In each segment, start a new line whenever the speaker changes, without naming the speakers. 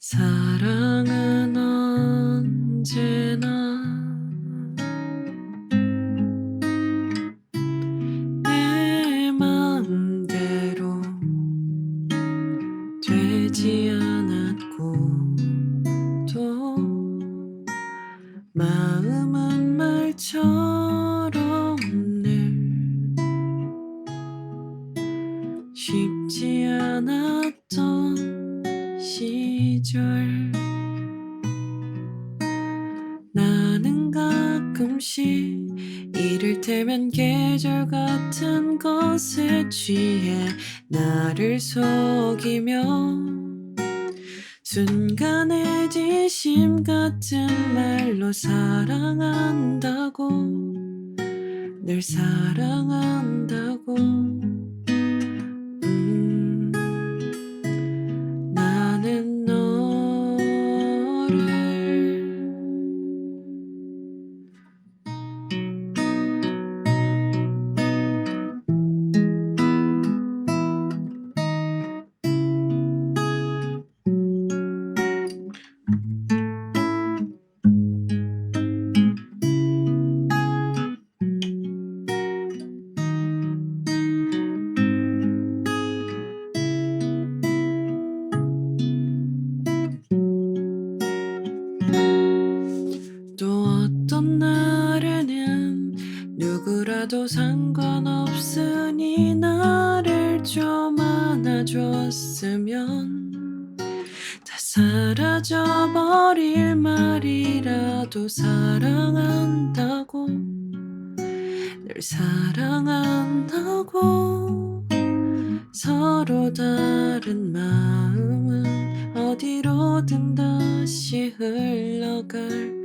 사 말처럼 늘 쉽지 않았던 시절. 나는 가끔씩 이를테면 계절 같은 것에 취해 나를 속이며 순간의 진심 같은 말로 사랑한다고 늘 사랑한다고. 음, 나는 너를 날에는 누구라도 상관없으니 나를 좀 안아줬으면 다 사라져버릴 말이라도 사랑한다고 늘 사랑한다고 서로 다른 마음은 어디로든 다시 흘러갈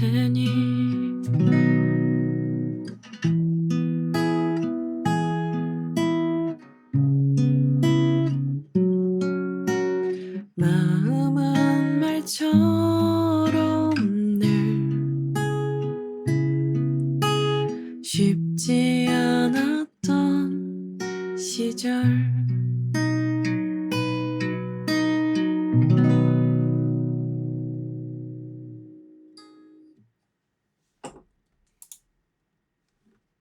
테니 마음은 말처럼 늘 쉽지 않았던 시절